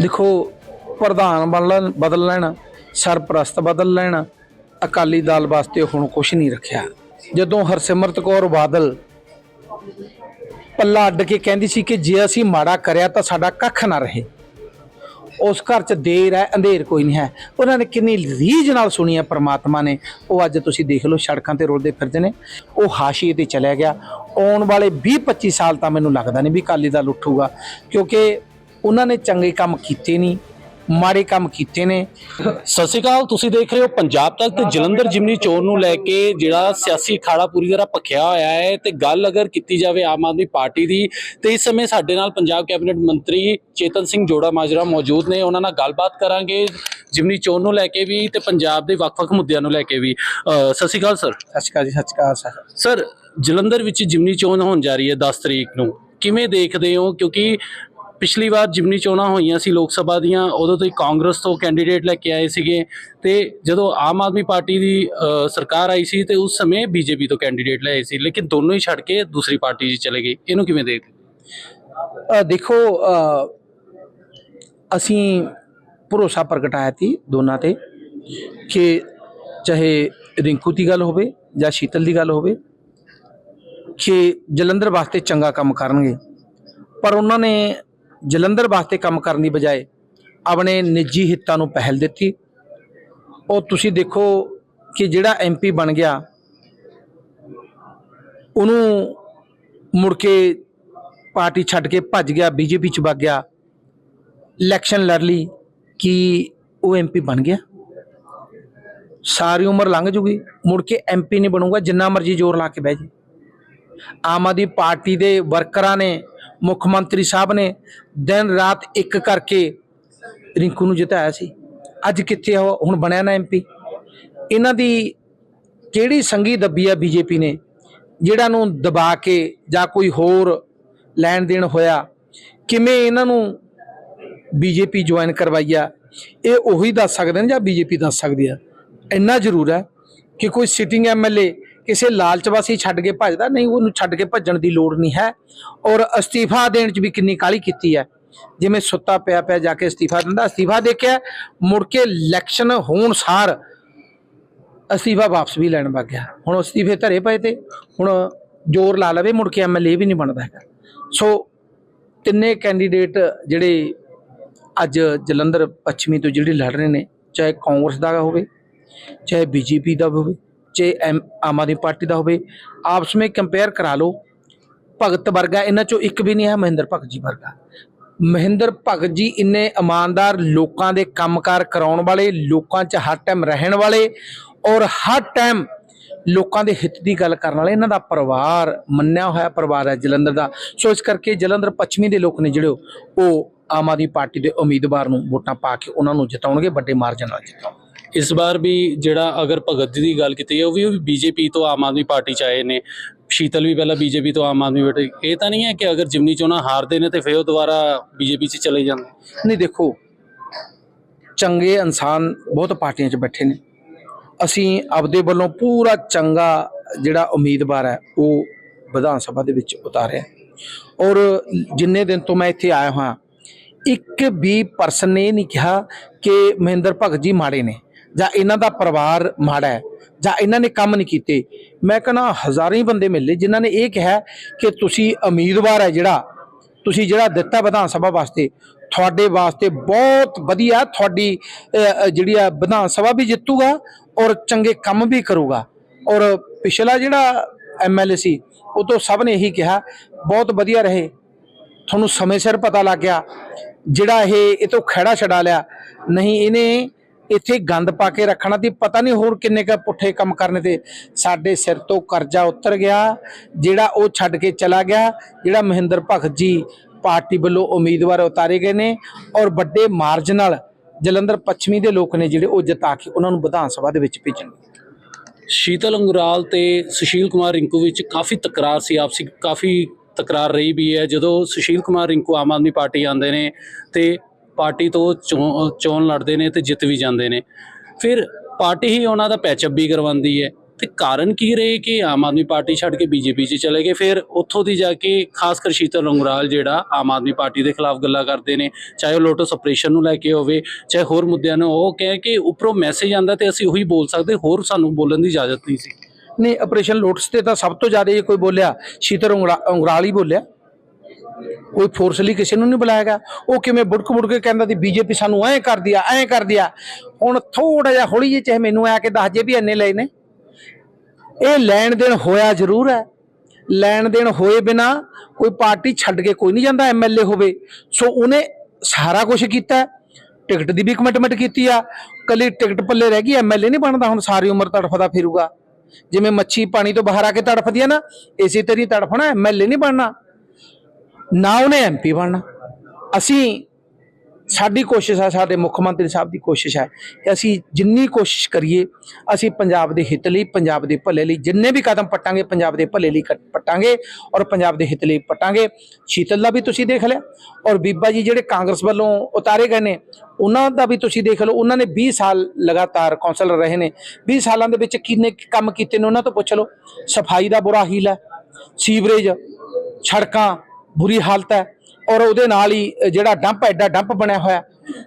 ਦੇਖੋ, ਪ੍ਰਧਾਨ ਬਦਲਣ ਬਦਲ ਲੈਣ, ਸਰਪ੍ਰਸਤ ਬਦਲ ਲੈਣ, ਅਕਾਲੀ ਦਲ ਵਾਸਤੇ ਹੁਣ ਕੁਝ ਨਹੀਂ ਰੱਖਿਆ। ਜਦੋਂ ਹਰਸਿਮਰਤ ਕੌਰ ਬਾਦਲ ਪੱਲਾ ਅੱਡ ਕੇ ਕਹਿੰਦੀ ਸੀ ਕਿ ਜੇ ਅਸੀਂ ਮਾੜਾ ਕਰਿਆ ਤਾਂ ਸਾਡਾ ਕੱਖ ਨਾ ਰਹੇ। ਉਸ ਘਰ 'ਚ ਦੇਰ ਹੈ, ਅੰਧੇਰ ਕੋਈ ਨਹੀਂ ਹੈ। ਉਹਨਾਂ ਨੇ ਕਿੰਨੀ ਰੀਝ ਨਾਲ ਸੁਣੀ ਹੈ ਪ੍ਰਮਾਤਮਾ ਨੇ। ਉਹ ਅੱਜ ਤੁਸੀਂ ਦੇਖ ਲਓ, ਸੜਕਾਂ ਤੇ ਰੋਲਦੇ ਫਿਰਦੇ ਨੇ। ਉਹ ਹਾਸ਼ੀਏ ਤੇ ਚਲਿਆ ਗਿਆ। ਆਉਣ ਵਾਲੇ 20 25 ਸਾਲ ਤਾਂ ਮੈਨੂੰ ਲੱਗਦਾ ਨਹੀਂ ਵੀ ਅਕਾਲੀ ਦਲ ਉੱਠੂਗਾ। ਕਿਉਂਕਿ ਉਹਨਾਂ ਨੇ ਚੰਗੇ ਕੰਮ ਕੀਤੇ ਨਹੀਂ ਮਾੜੇ ਕੰਮ ਕੀਤੇ ਨੇ। ਸਤਿ ਸ਼੍ਰੀ ਅਕਾਲ ਤੁਸੀਂ ਦੇਖ ਰਹੇ ਹੋ ਪੰਜਾਬ ਤੱਕ ਤੇ ਜਲੰਧਰ ਜਿਮਨੀ ਚੋਣ ਨੂੰ ਲੈ ਕੇ ਜਿਹੜਾ ਸਿਆਸੀ ਅਖਾੜਾ ਪੂਰੀ ਤਰ੍ਹਾਂ ਭਖਿਆ ਹੋਇਆ ਹੈ ਤੇ ਗੱਲ ਅਗਰ ਕੀਤੀ ਜਾਵੇ ਆਮ ਆਦਮੀ ਪਾਰਟੀ ਦੀ ਤੇ ਇਸ ਸਮੇਂ ਸਾਡੇ ਨਾਲ ਪੰਜਾਬ ਕੈਬਨਿਟ ਮੰਤਰੀ ਚੇਤਨ ਸਿੰਘ ਜੋੜਾ ਮਾਜਰਾ ਮੌਜੂਦ ਨੇ। ਉਹਨਾਂ ਨਾਲ ਗੱਲਬਾਤ ਕਰਾਂਗੇ ਜਿਮਨੀ ਚੋਣ ਨੂੰ ਲੈ ਕੇ ਵੀ ਤੇ ਪੰਜਾਬ ਦੇ ਵੱਖ-ਵੱਖ ਮੁੱਦਿਆਂ ਨੂੰ ਲੈ ਕੇ ਵੀ। ਅਹ ਸਤਿ ਸ਼੍ਰੀ ਅਕਾਲ ਸਰ। ਸਤਿ ਸ਼੍ਰੀ ਅਕਾਲ ਜੀ ਸਤਿ ਸ਼੍ਰੀ ਅਕਾਲ ਸਰ। ਸਰ ਜਲੰਧਰ ਵਿੱਚ ਜਿਮਨੀ ਚੋਣ ਹੋਣ ਜਾ ਰਹੀ ਹੈ 10 ਤਰੀਕ ਨੂੰ। ਕਿਵੇਂ ਦੇਖਦੇ ਹੋ? ਕਿਉਂਕਿ ਪਿਛਲੀ ਵਾਰ ਜਿਮਨੀ ਚੋਣਾਂ ਹੋਈਆਂ ਸੀ ਲੋਕ ਸਭਾ ਦੀਆਂ, ਉਦੋਂ ਤੋਂ ਹੀ ਕਾਂਗਰਸ ਤੋਂ ਕੈਂਡੀਡੇਟ ਲੈ ਕੇ ਆਏ ਸੀਗੇ ਤੇ ਜਦੋਂ ਆਮ ਆਦਮੀ ਪਾਰਟੀ ਦੀ ਸਰਕਾਰ ਆਈ ਸੀ ਤੇ ਉਸ ਸਮੇਂ ਬੀਜੇਪੀ ਤੋਂ ਕੈਂਡੀਡੇਟ ਲਏ ਸੀ, ਲੇਕਿਨ ਦੋਨੋਂ ਹੀ ਛੱਡ ਕੇ ਦੂਸਰੀ ਪਾਰਟੀ 'ਚ ਚਲੇ ਗਏ। ਇਹਨੂੰ ਕਿਵੇਂ ਦੇਖਦੇ? ਦੇਖੋ ਅਸੀਂ ਭਰੋਸਾ ਪ੍ਰਗਟਾਇਆ ਸੀ ਦੋਨਾਂ ਤੇ ਕਿ ਚਾਹੇ ਰਿੰਕੂ ਦੀ ਗੱਲ ਹੋਵੇ ਜਾਂ ਸ਼ੀਤਲ ਦੀ ਗੱਲ ਹੋਵੇ ਕਿ ਜਲੰਧਰ ਵਾਸਤੇ ਚੰਗਾ ਕੰਮ ਕਰਨਗੇ। ਪਰ ਉਹਨਾਂ ਨੇ ਜਲੰਧਰ ਵਾਸਤੇ ਕੰਮ ਕਰਨ ਦੀ ਬਜਾਏ ਆਪਣੇ ਨਿੱਜੀ ਹਿੱਤਾਂ ਨੂੰ ਪਹਿਲ ਦਿੱਤੀ। ਉਹ ਤੁਸੀਂ ਦੇਖੋ ਕਿ ਜਿਹੜਾ ਐਮਪੀ ਬਣ ਗਿਆ, ਉਹਨੂੰ ਮੁੜ ਕੇ ਪਾਰਟੀ ਛੱਡ ਕੇ ਭੱਜ ਗਿਆ, ਬੀਜੇਪੀ ਚ ਵਗ ਗਿਆ। ਇਲੈਕਸ਼ਨ ਲੜ ਲਈ, ਕਿ ਉਹ ਐਮਪੀ ਬਣ ਗਿਆ? ਸਾਰੀ ਉਮਰ ਲੰਘ ਜੂਗੀ, ਮੁੜ ਕੇ ਐਮਪੀ ਨਹੀਂ ਬਣੂਗਾ, ਜਿੰਨਾ ਮਰਜ਼ੀ ਜ਼ੋਰ ਲਾ ਕੇ ਬਹਿ ਜੇ ਆਮ ਆਦਮੀ ਪਾਰਟੀ ਦੇ ਵਰਕਰਾਂ ਨੇ ਮੁੱਖ ਮੰਤਰੀ ਸਾਹਿਬ ਨੇ ਦਿਨ ਰਾਤ ਇੱਕ ਕਰਕੇ ਰਿੰਕੂ ਨੂੰ ਜਿਤਾਇਆ ਸੀ। ਅੱਜ ਕਿੱਥੇ ਉਹ? ਹੁਣ ਬਣਿਆ ਨਾ ਐਮਪੀ ਇਹਨਾਂ ਦੀ ਕਿਹੜੀ ਸੰਗੀ ਦੱਬੀ ਆ ਬੀਜੇਪੀ ਨੇ? ਜਿਹੜਾ ਨੂੰ ਦਬਾ ਕੇ ਜਾਂ ਕੋਈ ਹੋਰ ਲੈਣ ਦੇਣ ਹੋਇਆ, ਕਿਵੇਂ ਇਹਨਾਂ ਨੂੰ ਬੀਜੇਪੀ ਜੁਆਇਨ ਕਰਵਾਈ ਆ? ਇਹ ਉਹੀ ਦੱਸ ਸਕਦੇ ਨੇ ਜਾਂ ਬੀਜੇਪੀ ਦੱਸ ਸਕਦੀ ਆ? ਇੰਨਾ ਜ਼ਰੂਰ ਹੈ ਕਿ ਕੋਈ ਸਿਟਿੰਗ ਐਮਐਲਏ ਕਿਸੇ ਲਾਲਚਵਾਸੀ ਛੱਡ ਕੇ ਭੱਜਦਾ, ਨਹੀਂ, ਉਹਨੂੰ ਛੱਡ ਕੇ ਭੱਜਣ ਦੀ ਲੋੜ ਨਹੀਂ ਹੈ। ਔਰ ਅਸਤੀਫਾ ਦੇਣ 'ਚ ਵੀ ਕਿੰਨੀ ਕਾਲੀ ਕੀਤੀ ਹੈ। ਜਿਵੇਂ ਸੁੱਤਾ ਪਿਆ ਪਿਆ ਜਾ ਕੇ ਅਸਤੀਫਾ ਦਿੰਦਾ, ਅਸਤੀਫਾ ਦੇਖਿਆ ਮੁੜ ਕੇ ਇਲੈਕਸ਼ਨ ਹੋਣ ਸਾਰ ਅਸਤੀਫਾ ਵਾਪਸ ਵੀ ਲੈਣ ਵਗ ਗਿਆ। ਹੁਣ ਅਸਤੀਫੇ ਧਰੇ ਪਏ ਤੇ ਹੁਣ ਜ਼ੋਰ ਲਾ ਲਵੇ, ਮੁੜ ਕੇ ਐਮਐਲਏ ਵੀ ਨਹੀਂ ਬਣਦਾ ਹੈਗਾ। ਸੋ ਤਿੰਨੇ ਕੈਂਡੀਡੇਟ ਜਿਹੜੇ ਅੱਜ ਜਲੰਧਰ ਪੱਛਮੀ ਤੋਂ ਜਿਹੜੇ ਲੜ ਰਹੇ ਨੇ, ਚਾਹੇ ਕਾਂਗਰਸ ਦਾ ਹੋਵੇ, ਚਾਹੇ ਬੀਜੇਪੀ ਦਾ ਹੋਵੇ ਚਾਹੇ ਐਮ ਆਮ ਆਦਮੀ ਪਾਰਟੀ ਦਾ ਹੋਵੇ, ਆਪਸ ਵਿੱਚ ਕੰਪੇਅਰ ਕਰਾ ਲਓ। ਭਗਤ ਵਰਗਾ ਇਹਨਾਂ ਚੋਂ ਇੱਕ ਵੀ ਨਹੀਂ ਹੈ, ਮਹਿੰਦਰ ਭਗਤ ਜੀ ਵਰਗਾ। ਮਹਿੰਦਰ ਭਗਤ ਜੀ ਇੰਨੇ ਇਮਾਨਦਾਰ ਲੋਕਾਂ ਦੇ ਕੰਮਕਾਰ ਕਰਾਉਣ ਵਾਲੇ, ਲੋਕਾਂ 'ਚ ਹਰ ਟਾਈਮ ਰਹਿਣ ਵਾਲੇ ਔਰ ਹਰ ਟਾਈਮ ਲੋਕਾਂ ਦੇ ਹਿੱਤ ਦੀ ਗੱਲ ਕਰਨ ਵਾਲੇ, ਇਹਨਾਂ ਦਾ ਪਰਿਵਾਰ ਮੰਨਿਆ ਹੋਇਆ ਪਰਿਵਾਰ ਹੈ ਜਲੰਧਰ ਦਾ। ਸੋ ਇਸ ਕਰਕੇ ਜਲੰਧਰ ਪੱਛਮੀ ਦੇ ਲੋਕ ਨੇ ਜਿਹੜੇ ਉਹ ਆਮ ਆਦਮੀ ਪਾਰਟੀ ਦੇ ਉਮੀਦਵਾਰ ਨੂੰ ਵੋਟਾਂ ਪਾ ਕੇ ਉਹਨਾਂ ਨੂੰ ਜਿਤਾਉਣਗੇ, ਵੱਡੇ ਮਾਰਜਨ ਨਾਲ ਜਿਤਾਉਣਗੇ। ਇਸ ਵਾਰ ਵੀ ਜਿਹੜਾ ਅਗਰ ਭਗਤ ਜੀ ਦੀ ਗੱਲ ਕੀਤੀ ਹੈ, ਉਹ ਵੀ ਬੀਜੇਪੀ ਤੋਂ ਆਮ ਆਦਮੀ ਪਾਰਟੀ 'ਚ ਆਏ ਨੇ। ਸ਼ੀਤਲ ਵੀ ਪਹਿਲਾਂ ਬੀਜੇਪੀ ਤੋਂ ਆਮ ਆਦਮੀ ਪਾਰਟੀ ਇਹ ਤਾਂ ਨਹੀਂ ਹੈ ਕਿ ਅਗਰ ਜਿਮਨੀ ਚੋਣਾਂ ਹਾਰਦੇ ਨੇ ਤੇ ਫਿਰ ਉਹ ਦੁਬਾਰਾ ਬੀਜੇਪੀ 'ਚ ਚਲੇ ਜਾਂਦੇ। ਨਹੀਂ, ਦੇਖੋ, ਚੰਗੇ ਇਨਸਾਨ ਬਹੁਤ ਪਾਰਟੀਆਂ 'ਚ ਬੈਠੇ ਨੇ। ਅਸੀਂ ਆਪਦੇ ਵੱਲੋਂ ਪੂਰਾ ਚੰਗਾ ਜਿਹੜਾ ਉਮੀਦਵਾਰ ਹੈ, ਉਹ ਵਿਧਾਨ ਸਭਾ ਦੇ ਵਿੱਚ ਉਤਾਰਿਆ। ਔਰ ਜਿੰਨੇ ਦਿਨ ਤੋਂ ਮੈਂ ਇੱਥੇ ਆਇਆ ਹਾਂ, ਇੱਕ ਵੀ ਪਰਸਨ ਨੇ ਇਹ ਨਹੀਂ ਕਿਹਾ ਕਿ ਮਹਿੰਦਰ ਭਗਤ ਜੀ ਮਾੜੇ ਨੇ। ਜਾਂ ਇਹਨਾਂ ਦਾ ਪਰਿਵਾਰ ਮਾੜਾ ਹੈ, ਜਾਂ ਇਹਨਾਂ ਨੇ ਕੰਮ ਨਹੀਂ ਕੀਤੇ, ਮੈਂ ਕਹਿੰਦਾ ਹਜ਼ਾਰਾਂ ਹੀ ਬੰਦੇ ਮਿਲੇ ਜਿਨ੍ਹਾਂ ਨੇ ਇਹ ਕਿਹਾ ਕਿ ਤੁਸੀਂ ਉਮੀਦਵਾਰ ਹੈ ਜਿਹੜਾ, ਤੁਸੀਂ ਜਿਹੜਾ ਦਿੱਤਾ ਵਿਧਾਨ ਸਭਾ ਵਾਸਤੇ, ਤੁਹਾਡੇ ਵਾਸਤੇ ਬਹੁਤ ਵਧੀਆ ਤੁਹਾਡੀ ਜਿਹੜੀ ਆ ਵਿਧਾਨ ਸਭਾ ਵੀ ਜਿੱਤੂਗਾ ਔਰ ਚੰਗੇ ਕੰਮ ਵੀ ਕਰੂਗਾ। ਔਰ ਪਿਛਲਾ ਜਿਹੜਾ ਐਮਐਲਏ ਸੀ, ਉਹ ਤੋਂ ਸਭ ਨੇ ਇਹੀ ਕਿਹਾ, ਬਹੁਤ ਵਧੀਆ ਰਹੇ। ਤੁਹਾਨੂੰ ਸਮੇਂ ਸਿਰ ਪਤਾ ਲੱਗ ਗਿਆ, ਜਿਹੜਾ ਇਹ ਇਹ ਤੋਂ ਖੜਾ ਛਡਾ ਲਿਆ, ਨਹੀਂ, ਇਹਨੇ ਇੱਥੇ ਗੰਦ ਪਾ ਕੇ ਰੱਖਣਾ ਤੇ ਪਤਾ ਨਹੀਂ ਹੋਰ ਕਿੰਨੇ ਕ ਪੁੱਠੇ ਕੰਮ ਕਰਨੇ ਤੇ ਸਾਡੇ ਸਿਰ ਤੋਂ ਕਰਜ਼ਾ ਉਤਰ ਗਿਆ, ਜਿਹੜਾ ਉਹ ਛੱਡ ਕੇ ਚਲਾ ਗਿਆ, ਜਿਹੜਾ ਮਹਿੰਦਰ ਭਗਤ ਜੀ ਪਾਰਟੀ ਵੱਲੋਂ ਉਮੀਦਵਾਰ ਉਤਾਰੇ ਗਏ ਨੇ ਔਰ ਵੱਡੇ ਮਾਰਜਨ ਨਾਲ ਜਲੰਧਰ ਪੱਛਮੀ ਦੇ ਲੋਕ ਨੇ ਜਿਹੜੇ ਉਹ ਜਿਤਾ ਕੇ ਉਹਨਾਂ ਨੂੰ ਵਿਧਾਨ ਸਭਾ ਦੇ ਵਿੱਚ ਭੇਜਣਗੇ ਸ਼ੀਤਲ ਅੰਗੁਰਾਲ ਤੇ ਸੁਸ਼ੀਲ ਕੁਮਾਰ ਰਿੰਕੂ ਵਿੱਚ ਕਾਫੀ ਤਕਰਾਰ ਸੀ। ਆਪਸੀ ਕਾਫੀ ਤਕਰਾਰ ਰਹੀ ਵੀ ਹੈ। ਜਦੋਂ ਸੁਸ਼ੀਲ ਕੁਮਾਰ ਰਿੰਕੂ ਆਮ ਆਦਮੀ ਪਾਰਟੀ ਆਉਂਦੇ ਨੇ ਤੇ ਪਾਰਟੀ ਤੋਂ ਚੋਣ ਚੋਣ ਲੜਦੇ ਨੇ ਤੇ ਜਿੱਤ ਵੀ ਜਾਂਦੇ ਨੇ। ਫਿਰ ਪਾਰਟੀ ਹੀ ਉਹਨਾਂ ਦਾ ਪੈਚਅਪ ਵੀ ਕਰਵਾਉਂਦੀ ਹੈ। ਤੇ ਕਾਰਨ ਕੀ ਰਹੇ ਕਿ ਆਮ ਆਦਮੀ ਪਾਰਟੀ ਛੱਡ ਕੇ ਬੀਜੇਪੀ 'ਚ ਚਲੇ ਗਏ? ਫਿਰ ਉੱਥੋਂ ਦੀ ਜਾ ਕੇ ਖਾਸ ਕਰ ਸ਼ੀਤਲ ਉਂਗਰਾਲ ਜਿਹੜਾ ਆਮ ਆਦਮੀ ਪਾਰਟੀ ਦੇ ਖਿਲਾਫ ਗੱਲਾਂ ਕਰਦੇ ਨੇ, ਚਾਹੇ ਉਹ ਲੋਟਸ ਆਪਰੇਸ਼ਨ ਨੂੰ ਲੈ ਕੇ ਹੋਵੇ, ਚਾਹੇ ਹੋਰ ਮੁੱਦਿਆਂ ਨੂੰ, ਉਹ ਕਹਿ ਕੇ ਉੱਪਰੋਂ ਮੈਸੇਜ ਆਂਦਾ ਤੇ ਅਸੀਂ ਉਹੀ ਬੋਲ ਸਕਦੇ, ਹੋਰ ਸਾਨੂੰ ਬੋਲਣ ਦੀ ਇਜਾਜ਼ਤ ਨਹੀਂ ਸੀ। ਨਹੀਂ ਆਪਰੇਸ਼ਨ ਲੋਟਸ ਤੇ ਤਾਂ ਸਭ ਤੋਂ ਜ਼ਿਆਦਾ ਜੇ ਕੋਈ ਬੋਲਿਆ, ਸ਼ੀਤਲ ਉਂਗਰਾ- ਉਂਗਰਾਲ ਹੀ ਬੋਲਿਆ। ਕੋਈ ਫੋਰਸਲੀ ਕਿਸੇ ਨੂੰ ਨਹੀਂ ਬੁਲਾਇਆਗਾ ਉਹ ਕਿਵੇਂ ਬੁੜਕ ਬੁੜਕ ਕੇ ਕਹਿੰਦਾ ਸੀ, ਬੀਜੇਪੀ ਸਾਨੂੰ ਐਂ ਕਰ ਦਿਆ, ਐਂ ਕਰ ਦਿਆ। ਹੁਣ ਥੋੜਾ ਜਿਹਾ ਹੌਲੀ ਜਿਹੀ ਚਾਹੇ ਮੈਨੂੰ ਆ ਕੇ ਦੱਸ ਜੇ ਵੀ ਐਨੇ ਲਏ ਨੇ। ਇਹ ਲੈਣ ਦੇਣ ਹੋਇਆ ਜ਼ਰੂਰ ਹੈ। ਲੈਣ ਦੇਣ ਹੋਏ ਬਿਨਾ ਕੋਈ ਪਾਰਟੀ ਛੱਡ ਕੇ ਕੋਈ ਨਹੀਂ ਜਾਂਦਾ ਐਮਐਲਏ ਹੋਵੇ। ਸੋ ਉਹਨੇ ਸਾਰਾ ਕੁਝ ਕੀਤਾ। ਟਿਕਟ ਦੀ ਵੀ ਕਮਿਟਮੈਂਟ ਕੀਤੀ ਆ। ਕੱਲੀ ਟਿਕਟ ਪੱਲੇ ਰਹਿ ਗਈ ਐਮਐਲਏ ਨਹੀਂ ਬਣਦਾ, ਹੁਣ ਸਾਰੀ ਉਮਰ ਤੜਫਦਾ ਫਿਰੂਗਾ। ਜਿਵੇਂ ਮੱਛੀ ਪਾਣੀ ਤੋਂ ਬਾਹਰ ਆ ਕੇ ਤੜਫਦੀ ਆ ਨਾ, ਇਸੇ ਤਰੀ ਤੜਫਣਾ ਐਮਐਲਏ ਨਹੀਂ ਬਣਨਾ। ਨਾ ਉਹਨੇ ਐਮਪੀ ਬਣਨਾ। ਅਸੀਂ ਸਾਡੀ ਕੋਸ਼ਿਸ਼ ਹੈ ਸਾਡੇ ਮੁੱਖ ਮੰਤਰੀ ਸਾਹਿਬ ਦੀ ਕੋਸ਼ਿਸ਼ ਹੈ ਕਿ ਅਸੀਂ ਜਿੰਨੀ ਕੋਸ਼ਿਸ਼ ਕਰੀਏ, ਅਸੀਂ ਪੰਜਾਬ ਦੇ ਹਿੱਤ ਲਈ, ਪੰਜਾਬ ਦੇ ਭਲੇ ਲਈ, ਜਿੰਨੇ ਵੀ ਕਦਮ ਪੱਟਾਂਗੇ, ਪੰਜਾਬ ਦੇ ਭਲੇ ਲਈ ਕ- ਪੱਟਾਂਗੇ ਔਰ ਪੰਜਾਬ ਦੇ ਹਿੱਤ ਲਈ ਪੱਟਾਂਗੇ। ਸ਼ੀਤਲ ਦਾ ਵੀ ਤੁਸੀਂ ਦੇਖ ਲਿਆ ਔਰ ਬੀਬਾ ਜੀ ਜਿਹੜੇ ਕਾਂਗਰਸ ਵੱਲੋਂ ਉਤਾਰੇ ਗਏ ਨੇ, ਉਹਨਾਂ ਦਾ ਵੀ ਤੁਸੀਂ ਦੇਖ ਲਓ, ਉਹਨਾਂ ਨੇ 20 ਸਾਲ ਲਗਾਤਾਰ ਕੌਂਸਲਰ ਰਹੇ ਨੇ। 20 ਸਾਲਾਂ ਦੇ ਵਿੱਚ ਕਿੰਨੇ ਕੰਮ ਕੀਤੇ ਨੇ, ਉਹਨਾਂ ਤੋਂ ਪੁੱਛ ਲਓ। ਸਫ਼ਾਈ ਦਾ ਬੁਰਾ ਹੀਲਾ ਸੀਵਰੇਜ, ਸੜਕਾਂ ਬੁਰੀ ਹਾਲਤ ਹੈ ਔਰ ਉਹਦੇ ਨਾਲ ਹੀ ਜਿਹੜਾ ਡੰਪ ਐਡਾ ਡੰਪ ਬਣਿਆ ਹੋਇਆ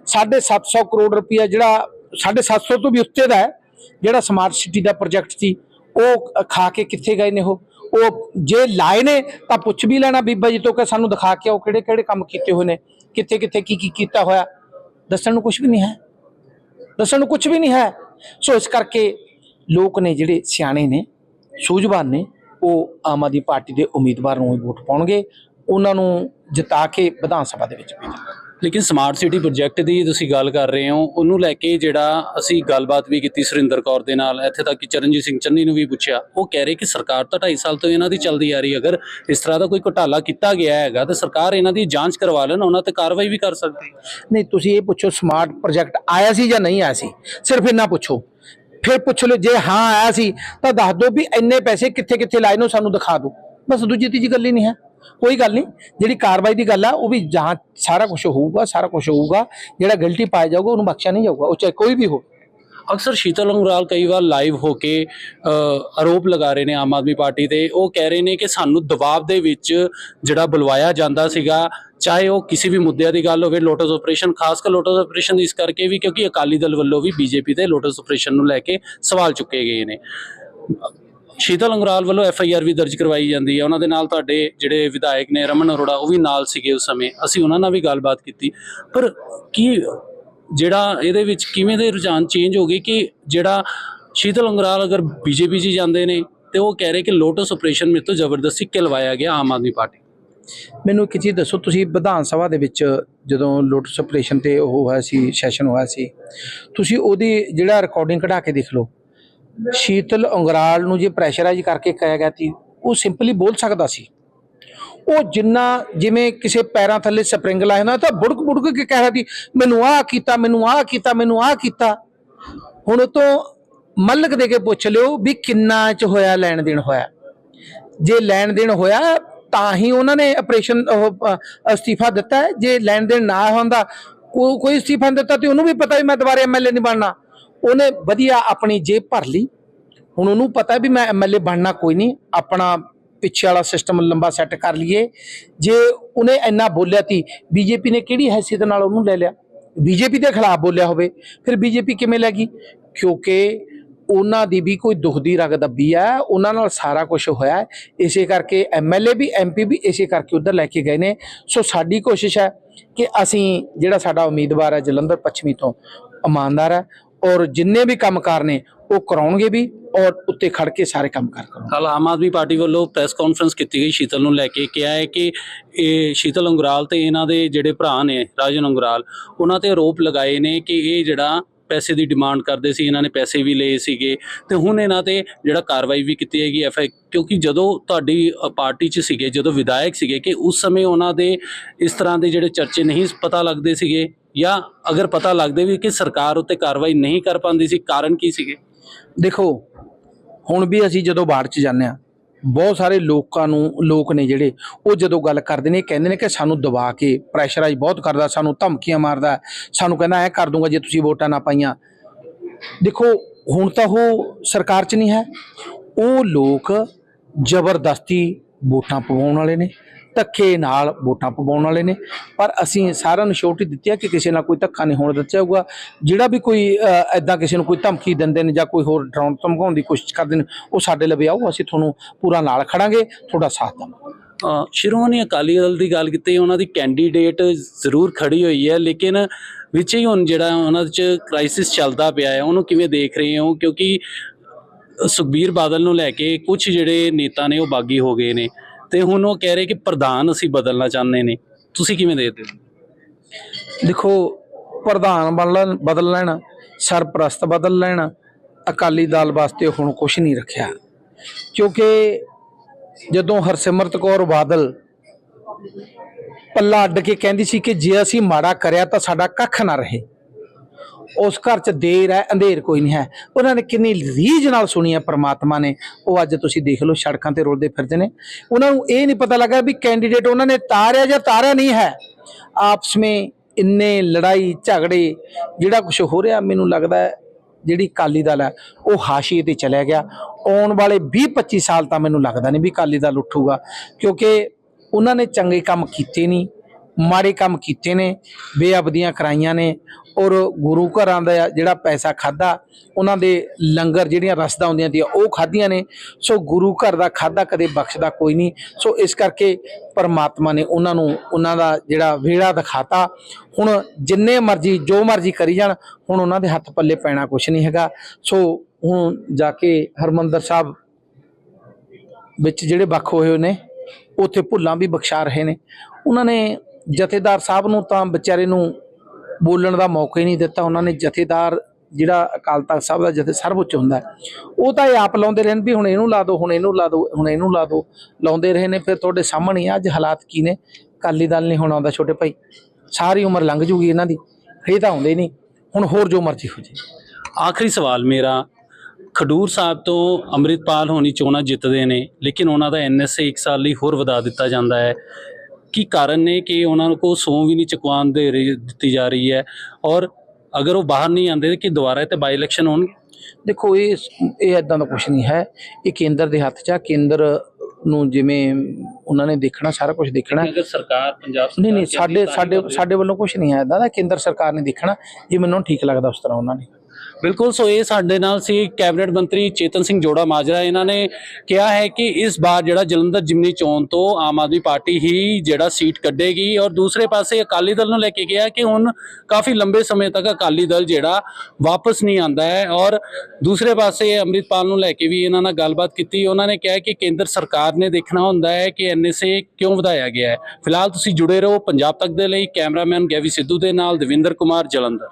750 ਕਰੋੜ ਰੁਪਇਆ ਜਿਹੜਾ 750 ਤੋਂ ਵੀ ਉੱਤੇ ਦਾ ਹੈ, ਜਿਹੜਾ ਸਮਾਰਟ ਸਿਟੀ ਦਾ ਪ੍ਰੋਜੈਕਟ ਸੀ, ਉਹ ਖਾ ਕੇ ਕਿੱਥੇ ਗਏ ਨੇ ਉਹ? ਉਹ ਜੇ ਲਾਏ ਨੇ ਤਾਂ ਪੁੱਛ ਵੀ ਲੈਣਾ ਬੀਬਾ ਜੀ ਤੋਂ ਕਿ ਸਾਨੂੰ ਦਿਖਾ ਕੇ ਉਹ ਕਿਹੜੇ ਕਿਹੜੇ ਕੰਮ ਕੀਤੇ ਹੋਏ ਨੇ, ਕਿੱਥੇ ਕਿੱਥੇ ਕੀ ਕੀ ਕੀਤਾ ਹੋਇਆ। ਦੱਸਣ ਨੂੰ ਕੁਝ ਵੀ ਨਹੀਂ ਹੈ। ਦੱਸਣ ਨੂੰ ਕੁਝ ਵੀ ਨਹੀਂ ਹੈ। ਸੋ ਇਸ ਕਰਕੇ ਲੋਕ ਨੇ ਜਿਹੜੇ ਸਿਆਣੇ ਨੇ, ਸੂਝਵਾਨ ਨੇ, ਉਹ ਆਮ ਆਦਮੀ ਪਾਰਟੀ ਦੇ ਉਮੀਦਵਾਰ ਨੂੰ ਹੀ ਵੋਟ ਪਾਉਣਗੇ। ਉਹਨਾਂ ਨੂੰ ਜਿਤਾ ਕੇ ਵਿਧਾਨ ਸਭਾ ਦੇ ਵਿੱਚ ਭੇਜਣਗੇ ਲੇਕਿਨ ਸਮਾਰਟ ਸਿਟੀ ਪ੍ਰੋਜੈਕਟ ਦੀ ਤੁਸੀਂ ਗੱਲ ਕਰ ਰਹੇ ਹੋ ਉਹਨੂੰ ਲੈ ਕੇ ਜਿਹੜਾ ਅਸੀਂ ਗੱਲਬਾਤ ਵੀ ਕੀਤੀ ਸੁਰਿੰਦਰ ਕੌਰ ਦੇ ਨਾਲ ਇੱਥੇ ਤੱਕ ਕਿ ਚਰਨਜੀਤ ਸਿੰਘ ਚੰਨੀ ਨੂੰ ਵੀ ਪੁੱਛਿਆ ਉਹ ਕਹਿ ਰਹੇ ਕਿ ਸਰਕਾਰ ਤਾਂ 2.5 ਸਾਲ ਤੋਂ ਇਹਨਾਂ ਦੀ ਚੱਲਦੀ ਆ ਰਹੀ ਅਗਰ ਇਸ ਤਰ੍ਹਾਂ ਦਾ ਕੋਈ ਘੁਟਾਲਾ ਕੀਤਾ ਗਿਆ ਹੈਗਾ ਤਾਂ ਸਰਕਾਰ ਇਹਨਾਂ ਦੀ ਜਾਂਚ ਕਰਵਾ ਲੈਣ ਉਹਨਾਂ ਤੇ ਕਾਰਵਾਈ ਵੀ ਕਰ ਸਕਦੀ ਨਹੀਂ ਤੁਸੀਂ ਇਹ ਪੁੱਛੋ ਸਮਾਰਟ ਪ੍ਰੋਜੈਕਟ ਆਇਆ ਸੀ ਜਾਂ ਨਹੀਂ ਆਇਆ ਸੀ ਸਿਰਫ ਇੰਨਾ ਪੁੱਛੋ। ਫਿਰ ਪੁੱਛ ਲਓ ਜੇ ਹਾਂ ਆਇਆ ਸੀ ਤਾਂ ਦੱਸ ਦਿਓ ਵੀ ਇੰਨੇ ਪੈਸੇ ਕਿੱਥੇ ਕਿੱਥੇ ਲਾਏ ਨੇ ਸਾਨੂੰ ਦਿਖਾ ਦਿਓ। ਬਸ ਦੂਜੀ ਤੀਜੀ ਗੱਲ ਹੀ ਨਹੀਂ ਹੈ। ਕੋਈ ਗੱਲ ਨਹੀਂ, ਜਿਹੜੀ ਕਾਰਵਾਈ ਦੀ ਗੱਲ ਆ, ਉਹ ਵੀ ਜਾਂਚ ਸਾਰਾ ਕੁਝ ਹੋਊਗਾ, ਸਾਰਾ ਕੁਝ ਹੋਊਗਾ, ਜਿਹੜਾ ਗਲਤੀ ਪਾਇਆ ਜਾਊਗਾ, ਉਹਨੂੰ ਬਖਸ਼ਿਆ ਨਹੀਂ ਜਾਊਗਾ, ਉਹ ਚਾਹੇ ਕੋਈ ਵੀ ਹੋ ਅਕਸਰ ਸ਼ੀਤਲ ਅੰਗਰਾਲ ਕਈ ਵਾਰ ਲਾਈਵ ਹੋ ਕੇ ਆਰੋਪ ਲਗਾ ਰਹੇ ਨੇ ਆਮ ਆਦਮੀ ਪਾਰਟੀ ਤੇ। ਉਹ ਕਹਿ ਰਹੇ ਨੇ ਕਿ ਸਾਨੂੰ ਦਬਾਅ ਦੇ ਵਿੱਚ ਜਿਹੜਾ ਬੁਲਵਾਇਆ ਜਾਂਦਾ ਸੀਗਾ, ਚਾਹੇ ਉਹ ਕਿਸੇ ਵੀ ਮੁੱਦਿਆਂ ਦੀ ਗੱਲ ਹੋਵੇ ਲੋਟਸ ਆਪਰੇਸ਼ਨ ਖਾਸ ਕਰ ਲੋਟਸ ਆਪਰੇਸ਼ਨ ਇਸ ਕਰਕੇ ਵੀ, ਕਿਉਂਕਿ ਅਕਾਲੀ ਦਲ ਵੱਲੋਂ ਵੀ ਬੀਜੇਪੀ ਤੇ ਲੋਟਸ ਆਪਰੇਸ਼ਨ ਨੂੰ ਲੈ ਕੇ ਸਵਾਲ ਚੁੱਕੇ ਗਏ ਨੇ। ਸ਼ੀਤਲ ਅੰਗਰਾਲ ਵੱਲੋਂ ਐਫ ਆਈ ਆਰ ਵੀ ਦਰਜ ਕਰਵਾਈ ਜਾਂਦੀ ਹੈ। ਉਹਨਾਂ ਦੇ ਨਾਲ ਤੁਹਾਡੇ ਜਿਹੜੇ ਵਿਧਾਇਕ ਨੇ ਰਮਨ ਅਰੋੜਾ, ਉਹ ਵੀ ਨਾਲ ਸੀਗੇ ਉਸ ਸਮੇਂ। ਅਸੀਂ ਉਹਨਾਂ ਨਾਲ ਵੀ ਗੱਲਬਾਤ ਕੀਤੀ। ਪਰ ਕੀ ਜਿਹੜਾ ਇਹਦੇ ਵਿੱਚ ਕਿਵੇਂ ਦੇ ਰੁਝਾਨ ਚੇਂਜ ਹੋ ਗਏ ਕਿ ਜਿਹੜਾ ਸ਼ੀਤਲ ਅੰਗਰਾਲ ਅਗਰ ਬੀਜੇਪੀ 'ਚ ਜਾਂਦੇ ਨੇ ਤੇ ਉਹ ਕਹਿ ਰਹੇ ਕਿ ਲੋਟਸ ਆਪਰੇਸ਼ਨ ਮੇਰੇ ਤੋਂ ਜ਼ਬਰਦਸਤੀ ਕਿਲਵਾਇਆ ਗਿਆ ਆਮ ਆਦਮੀ ਪਾਰਟੀ। ਮੈਨੂੰ ਇੱਕ ਚੀਜ਼ ਦੱਸੋ, ਤੁਸੀਂ ਵਿਧਾਨ ਸਭਾ ਦੇ ਵਿੱਚ ਜਦੋਂ ਲੋਟਸ ਆਪਰੇਸ਼ਨ ਤੇ ਉਹ ਹੋਇਆ ਸੀ ਸੈਸ਼ਨ ਹੋਇਆ ਸੀ, ਤੁਸੀਂ ਉਹਦੀ ਜਿਹੜਾ ਰਿਕਾਰਡਿੰਗ ਕਢਾ ਕੇ ਦੇਖ ਲਓ। ਸ਼ੀਤਲ ਅੰਗਰਾਲ ਨੂੰ ਜੇ ਪ੍ਰੈਸ਼ਰਾਈਜ਼ ਕਰਕੇ ਕਿਹਾ ਗਿਆ ਸੀ, ਉਹ ਸਿੰਪਲੀ ਬੋਲ ਸਕਦਾ ਸੀ। ਉਹ ਜਿੰਨਾ ਜਿਵੇਂ ਕਿਸੇ ਪੈਰਾਂ ਥੱਲੇ ਸਪਰਿੰਗ ਲਾਇਆ ਹੁੰਦਾ, ਤਾਂ ਬੁੜਕ ਬੁੜਕ ਕੇ ਕਹਿ ਰਿਹਾ ਸੀ, ਮੈਨੂੰ ਆਹ ਕੀਤਾ, ਮੈਨੂੰ ਆਹ ਕੀਤਾ, ਮੈਨੂੰ ਆਹ ਕੀਤਾ। ਹੁਣ ਉਹ ਤੋਂ ਮਲਕ ਦੇ ਕੇ ਪੁੱਛ ਲਿਓ ਵੀ ਕਿੰਨਾ ਚ ਹੋਇਆ ਲੈਣ ਦੇਣ ਹੋਇਆ। ਜੇ ਲੈਣ ਦੇਣ ਹੋਇਆ, ਤਾਂ ਹੀ ਉਹਨਾਂ ਨੇ ਆਪਰੇਸ਼ਨ ਅਸਤੀਫਾ ਦਿੱਤਾ। ਜੇ ਲੈਣ ਦੇਣ ਨਾ ਹੁੰਦਾ ਕੋਈ ਅਸਤੀਫਾ ਨਹੀਂ ਦਿੱਤਾ ਤੇ ਉਹਨੂੰ ਵੀ ਪਤਾ ਵੀ ਮੈਂ ਦੁਬਾਰਾ ਐਮਐਲਏ ਨਹੀਂ ਬਣਨਾ। ਉਹਨੇ ਵਧੀਆ ਆਪਣੀ ਜੇਬ ਭਰ ਲਈ। ਹੁਣ ਉਹਨੂੰ ਪਤਾ ਵੀ ਮੈਂ ਐਮਐਲਏ ਬਣਨਾ ਕੋਈ ਨਹੀਂ, ਆਪਣਾ ਪਿੱਛੇ ਵਾਲਾ ਸਿਸਟਮ ਲੰਬਾ ਸੈੱਟ ਕਰ ਲਈਏ। ਜੇ ਉਹਨੇ ਇੰਨਾ ਬੋਲਿਆ ਤੀ ਬੀਜੇਪੀ ਨੇ ਕਿਹੜੀ ਹੈਸੀਅਤ ਨਾਲ ਉਹਨੂੰ ਲੈ ਲਿਆ? ਬੀਜੇਪੀ ਦੇ ਖਿਲਾਫ ਬੋਲਿਆ ਹੋਵੇ, ਫਿਰ ਬੀਜੇਪੀ ਕਿਵੇਂ ਲੈ ਗਈ? ਕਿਉਂਕਿ ਉਹਨਾਂ ਦੀ ਵੀ ਕੋਈ ਦੁੱਖ ਦੀ ਰਗ ਦੱਬੀ ਆ, ਉਹਨਾਂ ਨਾਲ ਸਾਰਾ ਕੁਝ ਹੋਇਆ। ਇਸੇ ਕਰਕੇ ਐਮਐਲਏ ਵੀ ਐਮਪੀ ਵੀ ਇਸੇ ਕਰਕੇ ਉਧਰ ਲੈ ਕੇ ਗਏ ਨੇ। ਸੋ ਸਾਡੀ ਕੋਸ਼ਿਸ਼ ਹੈ ਕਿ ਅਸੀਂ ਜਿਹੜਾ ਸਾਡਾ ਉਮੀਦਵਾਰ ਹੈ ਜਲੰਧਰ ਪੱਛਮੀ ਤੋਂ ਇਮਾਨਦਾਰ ਹੈ ਔਰ ਜਿੰਨੇ ਵੀ ਕੰਮਕਾਰ ਨੇ, ਉਹ ਕਰਾਉਣਗੇ ਵੀ ਔਰ ਉੱਤੇ ਖੜ ਕੇ ਸਾਰੇ ਕੰਮ ਕਰ। ਕਰਨਗੇ ਕੱਲ ਆਮ ਆਦਮੀ ਪਾਰਟੀ ਵੱਲੋਂ ਪ੍ਰੈਸ ਕਾਨਫਰੰਸ ਕੀਤੀ ਗਈ ਸ਼ੀਤਲ ਨੂੰ ਲੈ ਕੇ। ਕਿਹਾ ਹੈ ਕਿ ਇਹ ਸ਼ੀਤਲ ਅੰਗਰਾਲ ਤੇ ਇਹਨਾਂ ਦੇ ਜਿਹੜੇ ਭਰਾ ਨੇ, ਰਾਜਨ ਅੰਗਰਾਲ, ਉਹਨਾਂ ਤੇ ਆਰੋਪ ਲਗਾਏ ਨੇ ਕਿ ਇਹ ਜਿਹੜਾ ਪੈਸੇ ਦੀ ਡਿਮਾਂਡ ਕਰਦੇ ਸੀ, ਇਹਨਾਂ ਨੇ ਪੈਸੇ ਵੀ ਲਏ ਸੀਗੇ ਤੇ ਹੁਣ ਇਹਨਾਂ ਤੇ ਜਿਹੜਾ ਕਾਰਵਾਈ ਵੀ ਕੀਤੀ ਹੈਗੀ ਐਫ ਕਿਉਂਕਿ ਜਦੋਂ ਤੁਹਾਡੀ ਪਾਰਟੀ 'ਚ ਸੀਗੇ, ਜਦੋਂ ਵਿਧਾਇਕ ਸੀਗੇ ਕਿ ਉਸ ਸਮੇਂ ਉਹਨਾਂ ਦੇ ਇਸ ਤਰ੍ਹਾਂ ਦੇ ਜਿਹੜੇ ਚਰਚੇ ਨਹੀਂ ਪਤਾ ਲੱਗਦੇ ਸੀਗੇ ਜਾਂ ਅਗਰ ਪਤਾ ਲੱਗਦੇ ਵੀ ਕਿ ਸਰਕਾਰ ਉੱਤੇ ਕਾਰਵਾਈ ਨਹੀਂ ਕਰ ਪਾਉਂਦੀ ਸੀ, ਕਾਰਨ ਕੀ ਸੀਗੇ? ਦੇਖੋ, ਹੁਣ ਵੀ ਅਸੀਂ ਜਦੋਂ ਬਾੜ 'ਚ ਜਾਂਦੇ ਆ ਬਹੁਤ ਸਾਰੇ ਲੋਕਾਂ ਨੂੰ, ਲੋਕ ਨੇ ਜਿਹੜੇ ਉਹ ਜਦੋਂ ਗੱਲ ਕਰਦੇ ਨੇ, ਕਹਿੰਦੇ ਨੇ ਕਿ ਸਾਨੂੰ ਦਬਾ ਕੇ ਪ੍ਰੈਸ਼ਰਾਈਜ਼ ਬਹੁਤ ਕਰਦਾ, ਸਾਨੂੰ ਧਮਕੀਆਂ ਮਾਰਦਾ, ਸਾਨੂੰ ਕਹਿੰਦਾ ਐ ਕਰ ਦੂੰਗਾ ਜੇ ਤੁਸੀਂ ਵੋਟਾਂ ਨਾ ਪਾਈਆਂ। ਦੇਖੋ, ਹੁਣ ਤਾਂ ਉਹ ਸਰਕਾਰ 'ਚ ਨਹੀਂ ਹੈ। ਉਹ ਲੋਕ ਜ਼ਬਰਦਸਤੀ ਵੋਟਾਂ ਪਵਾਉਣ ਵਾਲੇ ਨੇ। ਧੱਕੇ ਨਾਲ ਵੋਟਾਂ ਪਵਾਉਣ ਵਾਲੇ ਨੇ। ਪਰ ਅਸੀਂ ਸਾਰਿਆਂ ਨੂੰ ਛੋਟੀ ਦਿੱਤੀ ਹੈ ਕਿ ਕਿਸੇ ਨਾਲ ਕੋਈ ਧੱਕਾ ਨਹੀਂ ਹੋਣ ਦਿੱਤਾ ਜਾਊਗਾ ਜਿਹੜਾ ਵੀ ਕੋਈ ਐਦਾਂ ਕਿਸੇ ਨੂੰ ਕੋਈ ਧਮਕੀ ਦਿੰਦੇ ਨੇ ਜਾਂ ਕੋਈ ਹੋਰ ਡਰਾਉਣ ਧਮਕਾਉਣ ਦੀ ਕੋਸ਼ਿਸ਼ ਕਰਦੇ ਨੇ, ਉਹ ਸਾਡੇ ਲਵੇ ਆਓ ਅਸੀਂ ਤੁਹਾਨੂੰ ਪੂਰਾ ਨਾਲ ਖੜਾਂਗੇ। ਤੁਹਾਡਾ ਸਾਥ ਦੇਵਾਂਗੇ। ਸ਼੍ਰੋਮਣੀ ਅਕਾਲੀ ਦਲ ਦੀ ਗੱਲ ਕੀਤੀ, ਉਹਨਾਂ ਦੀ ਕੈਂਡੀਡੇਟ ਜ਼ਰੂਰ ਖੜੀ ਹੋਈ ਹੈ, ਲੇਕਿਨ ਵਿੱਚ ਹੀ ਹੁਣ ਜਿਹੜਾ ਉਹਨਾਂ 'ਚ ਕ੍ਰਾਈਸਿਸ ਚੱਲਦਾ ਪਿਆ ਹੈ, ਉਹਨੂੰ ਕਿਵੇਂ ਦੇਖ ਰਹੇ ਹੋ? ਕਿਉਂਕਿ ਸੁਖਬੀਰ ਬਾਦਲ ਨੂੰ ਲੈ ਕੇ ਕੁਝ ਜਿਹੜੇ ਨੇਤਾ ਨੇ, ਉਹ ਬਾਗੀ ਹੋ ਗਏ ਨੇ। ਤੇ ਹੁਣ ਉਹ ਕਹਿ ਰਹੇ ਕਿ ਪ੍ਰਧਾਨ ਅਸੀਂ ਬਦਲਣਾ ਚਾਹੁੰਦੇ ਨੇ। ਤੁਸੀਂ ਕਿਵੇਂ ਦੇਖਦੇ ਹੋ? ਦੇਖੋ, ਪ੍ਰਧਾਨ ਬਦਲਣ ਬਦਲ ਲੈਣ, ਸਰਪ੍ਰਸਤ ਬਦਲ ਲੈਣ, ਅਕਾਲੀ ਦਲ ਵਾਸਤੇ ਹੁਣ ਕੁਝ ਨਹੀਂ ਰੱਖਿਆ। ਕਿਉਂਕਿ ਜਦੋਂ ਹਰਸਿਮਰਤ ਕੌਰ ਬਾਦਲ ਪੱਲਾ ਅੱਡ ਕੇ ਕਹਿੰਦੀ ਸੀ ਕਿ ਜੇ ਅਸੀਂ ਮਾੜਾ ਕਰਿਆ ਤਾਂ ਸਾਡਾ ਕੱਖ ਨਾ ਰਹੇ। ਉਸ ਘਰ 'ਚ ਦੇਰ ਹੈ, ਅੰਧੇਰ ਕੋਈ ਨਹੀਂ ਹੈ। ਉਹਨਾਂ ਨੇ ਕਿੰਨੀ ਰੀਝ ਨਾਲ ਸੁਣੀ ਹੈ ਪ੍ਰਮਾਤਮਾ ਨੇ। ਉਹ ਅੱਜ ਤੁਸੀਂ ਦੇਖ ਲਓ, ਸੜਕਾਂ ਤੇ ਰੋਲਦੇ ਫਿਰਦੇ ਨੇ। ਉਹਨਾਂ ਨੂੰ ਇਹ ਨਹੀਂ ਪਤਾ ਲੱਗਾ ਵੀ ਕੈਂਡੀਡੇਟ ਉਹਨਾਂ ਨੇ ਤਾਰਿਆ ਜਾਂ ਤਾਰਿਆ ਨਹੀਂ ਹੈ। ਆਪਸ ਵਿੱਚ ਇੰਨੇ ਲੜਾਈ ਝਗੜੇ, ਜਿਹੜਾ ਕੁਝ ਹੋ ਰਿਹਾ, ਮੈਨੂੰ ਲੱਗਦਾ ਹੈ ਜਿਹੜੀ ਕਾਲੀ ਦਲ ਹੈ, ਉਹ ਹਾਸ਼ੀਏ ਤੇ ਚਲਿਆ ਗਿਆ। ਆਉਣ ਵਾਲੇ 20 25 ਸਾਲ ਤਾਂ ਮੈਨੂੰ ਲੱਗਦਾ ਨਹੀਂ ਵੀ ਕਾਲੀ ਦਲ ਉੱਠੂਗਾ, ਕਿਉਂਕਿ ਉਹਨਾਂ ਨੇ ਚੰਗੇ ਕੰਮ ਕੀਤੇ ਨਹੀਂ। ਮਾੜੇ ਕੰਮ ਕੀਤੇ ਨੇ, ਬੇਅਬਦੀਆਂ ਕਰਾਈਆਂ ਨੇ ਔਰ ਗੁਰੂ ਘਰਾਂ ਦਾ ਜਿਹੜਾ ਪੈਸਾ ਖਾਦਾ ਉਹਨਾਂ ਦੇ ਲੰਗਰ ਜਿਹੜੀਆਂ ਰਸਦਾਂ ਹੁੰਦੀਆਂ ਤੀਆਂ, ਉਹ ਖਾਧੀਆਂ ਨੇ। ਸੋ ਗੁਰੂ ਘਰ ਦਾ ਖਾਦਾ ਕਦੇ ਬਖਸ਼ਦਾ ਕੋਈ ਨਹੀਂ। ਸੋ ਇਸ ਕਰਕੇ ਪਰਮਾਤਮਾ ਨੇ ਉਹਨਾਂ ਨੂੰ ਉਹਨਾਂ ਦਾ ਜਿਹੜਾ ਵੇੜਾ ਦਿਖਾਤਾ। ਹੁਣ ਜਿੰਨੇ ਮਰਜ਼ੀ, ਜੋ ਮਰਜ਼ੀ ਕਰੀ ਜਾਣ, ਹੁਣ ਉਹਨਾਂ ਦੇ ਹੱਥ ਪੱਲੇ ਪੈਣਾ ਕੁਝ ਨਹੀਂ ਹੈਗਾ। ਸੋ ਹੁਣ ਜਾ ਕੇ ਹਰਮੰਦਰ ਸਾਹਿਬ ਵਿੱਚ ਜਿਹੜੇ ਵੱਖ ਹੋਏ ਨੇ, ਉੱਥੇ ਭੁੱਲਾਂ ਵੀ ਬਖਸ਼ਾ ਰਹੇ ਨੇ। ਉਹਨਾਂ ਨੇ ਜਥੇਦਾਰ ਸਾਹਿਬ ਨੂੰ ਤਾਂ ਵਿਚਾਰੇ ਨੂੰ ਬੋਲਣ ਦਾ ਮੌਕਾ ਹੀ ਨਹੀਂ ਦਿੱਤਾ। ਉਹਨਾਂ ਨੇ ਜਥੇਦਾਰ ਜਿਹੜਾ ਅਕਾਲ ਤਖਤ ਸਾਹਿਬ ਦਾ ਜਥੇ ਸਰਵਉੱਚ ਹੁੰਦਾ। ਉਹ ਤਾਂ ਇਹ ਆਪ ਲਾਉਂਦੇ ਰਹਿਣ ਵੀ ਹੁਣ ਇਹਨੂੰ ਲਾ ਦਿਓ ਹੁਣ ਇਹਨੂੰ ਲਾ ਦਿਓ ਹੁਣ ਇਹਨੂੰ ਲਾ ਦਿਓ ਲਾਉਂਦੇ ਰਹੇ ਨੇ, ਫਿਰ ਤੁਹਾਡੇ ਸਾਹਮਣੇ ਆ, ਅੱਜ ਹਾਲਾਤ ਕੀ ਨੇ? ਅਕਾਲੀ ਦਲ ਨਹੀਂ ਹੁਣ ਆਉਂਦਾ ਛੋਟੇ ਭਾਈ। ਸਾਰੀ ਉਮਰ ਲੰਘ ਜੂਗੀ ਇਹਨਾਂ ਦੀ। ਇਹ ਤਾਂ ਆਉਂਦੇ ਨਹੀਂ। ਹੁਣ ਹੋਰ ਜੋ ਮਰਜ਼ੀ ਹੋ ਜੇ। ਆਖਰੀ ਸਵਾਲ ਮੇਰਾ, ਖਡੂਰ ਸਾਹਿਬ ਤੋਂ ਅੰਮ੍ਰਿਤਪਾਲ ਹੋਣੀ ਚੋਣਾਂ ਜਿੱਤਦੇ ਨੇ, ਲੇਕਿਨ ਉਹਨਾਂ ਦਾ ਐਨਐਸਏ 1 ਸਾਲ ਲਈ ਹੋਰ ਵਧਾ ਦਿੱਤਾ ਜਾਂਦਾ ਹੈ। ਕੀ ਕਾਰਨ ਨੇ ਕਿ ਉਹਨਾਂ ਨੂੰ ਕੋ ਸੌਂ ਵੀ ਨਹੀਂ ਚੁਕਵਾਉਣ ਦੇ ਰਹੀ ਦਿੱਤੀ ਜਾ ਰਹੀ ਹੈ? ਔਰ ਅਗਰ ਉਹ ਬਾਹਰ ਨਹੀਂ ਆਉਂਦੇ ਕਿ ਦੁਬਾਰਾ ਤੇ ਬਾਈ ਇਲੈਕਸ਼ਨ ਹੋਣਗੇ? ਦੇਖੋ ਇਹ ਇਹ ਇਦਾਂ ਦਾ ਕੁਝ ਨਹੀਂ ਹੈ। ਇਹ ਕੇਂਦਰ ਦੇ ਹੱਥ 'ਚ ਆ। ਕੇਂਦਰ ਨੂੰ ਜਿਵੇਂ ਉਹਨਾਂ ਨੇ ਦੇਖਣਾ ਸਾਰਾ ਕੁਝ ਦੇਖਣਾ। ਅਗਰ ਸਰਕਾਰ ਪੰਜਾਬ ਨਹੀਂ ਨਹੀਂ ਸਾਡੇ ਸਾਡੇ ਸਾਡੇ ਵੱਲੋਂ ਕੁਝ ਨਹੀਂ ਹੈ। ਇਦਾਂ ਦਾ ਕੇਂਦਰ ਸਰਕਾਰ ਨੇ ਦੇਖਣਾ। ਜੇ ਮੈਨੂੰ ਠੀਕ ਲੱਗਦਾ ਉਸ ਤਰ੍ਹਾਂ ਉਹਨਾਂ ਨੇ। ਬਿਲਕੁਲ, ਸੋ ਇਹ ਸਾਡੇ ਨਾਲ ਸੀ ਕੈਬਨਿਟ ਮੰਤਰੀ ਚੇਤਨ ਸਿੰਘ ਜੋੜਾ ਮਾਜਰਾ। ਇਹਨਾਂ ਨੇ ਕਿਹਾ ਹੈ ਕਿ ਇਸ ਵਾਰ ਜਿਹੜਾ ਜਲੰਧਰ ਜਿਮਨੀ ਚੋਣ ਤੋਂ ਆਮ ਆਦਮੀ ਪਾਰਟੀ ਹੀ ਜਿਹੜਾ ਸੀਟ ਕੱਢੇਗੀ ਔਰ ਦੂਸਰੇ ਪਾਸੇ ਅਕਾਲੀ ਦਲ ਨੂੰ ਲੈ ਕੇ ਕਿਹਾ ਕਿ ਹੁਣ ਕਾਫੀ ਲੰਬੇ ਸਮੇਂ ਤੱਕ ਅਕਾਲੀ ਦਲ ਜਿਹੜਾ ਵਾਪਸ ਨਹੀਂ ਆਂਦਾ ਹੈ ਔਰ ਦੂਸਰੇ ਪਾਸੇ ਅੰਮ੍ਰਿਤਪਾਲ ਨੂੰ ਲੈ ਕੇ ਵੀ ਇਹਨਾਂ ਨਾਲ ਗੱਲਬਾਤ ਕੀਤੀ। ਉਹਨਾਂ ਨੇ ਕਿਹਾ ਕਿ ਕੇਂਦਰ ਸਰਕਾਰ ਨੇ ਦੇਖਣਾ ਹੁੰਦਾ ਹੈ ਕਿ ਐਨਐਸਏ ਕਿਉਂ ਵਧਾਇਆ ਗਿਆ ਹੈ। ਫਿਲਹਾਲ ਤੁਸੀਂ ਜੁੜੇ ਰਹੋ ਪੰਜਾਬ ਤੱਕ ਦੇ ਲਈ। ਕੈਮਰਾਮੈਨ ਗੈਵੀ ਸਿੱਧੂ ਦੇ ਨਾਲ ਦਵਿੰਦਰ ਕੁਮਾਰ, ਜਲੰਧਰ।